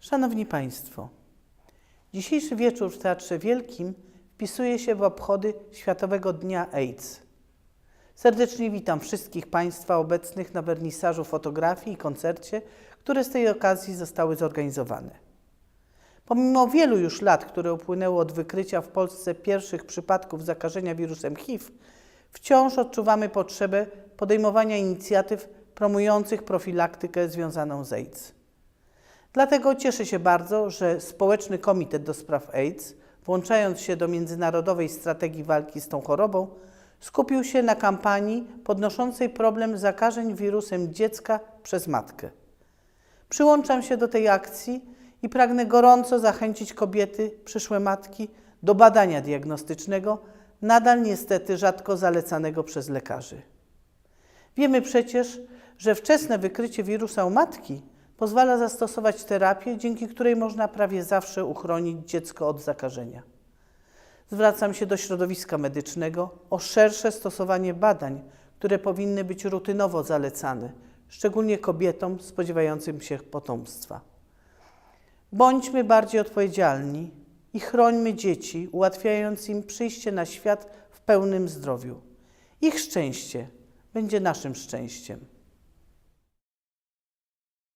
Szanowni Państwo, dzisiejszy wieczór w Teatrze Wielkim wpisuje się w obchody Światowego Dnia AIDS. Serdecznie witam wszystkich Państwa obecnych na wernisażu fotografii i koncercie, które z tej okazji zostały zorganizowane. Pomimo wielu już lat, które upłynęły od wykrycia w Polsce pierwszych przypadków zakażenia wirusem HIV, wciąż odczuwamy potrzebę podejmowania inicjatyw promujących profilaktykę związaną z AIDS. Dlatego cieszę się bardzo, że Społeczny Komitet do Spraw AIDS, włączając się do międzynarodowej strategii walki z tą chorobą, skupił się na kampanii podnoszącej problem zakażeń wirusem dziecka przez matkę. Przyłączam się do tej akcji i pragnę gorąco zachęcić kobiety, przyszłe matki, do badania diagnostycznego, nadal niestety rzadko zalecanego przez lekarzy. Wiemy przecież, że wczesne wykrycie wirusa u matki pozwala zastosować terapię, dzięki której można prawie zawsze uchronić dziecko od zakażenia. Zwracam się do środowiska medycznego o szersze stosowanie badań, które powinny być rutynowo zalecane, szczególnie kobietom spodziewającym się potomstwa. Bądźmy bardziej odpowiedzialni i chrońmy dzieci, ułatwiając im przyjście na świat w pełnym zdrowiu. Ich szczęście będzie naszym szczęściem.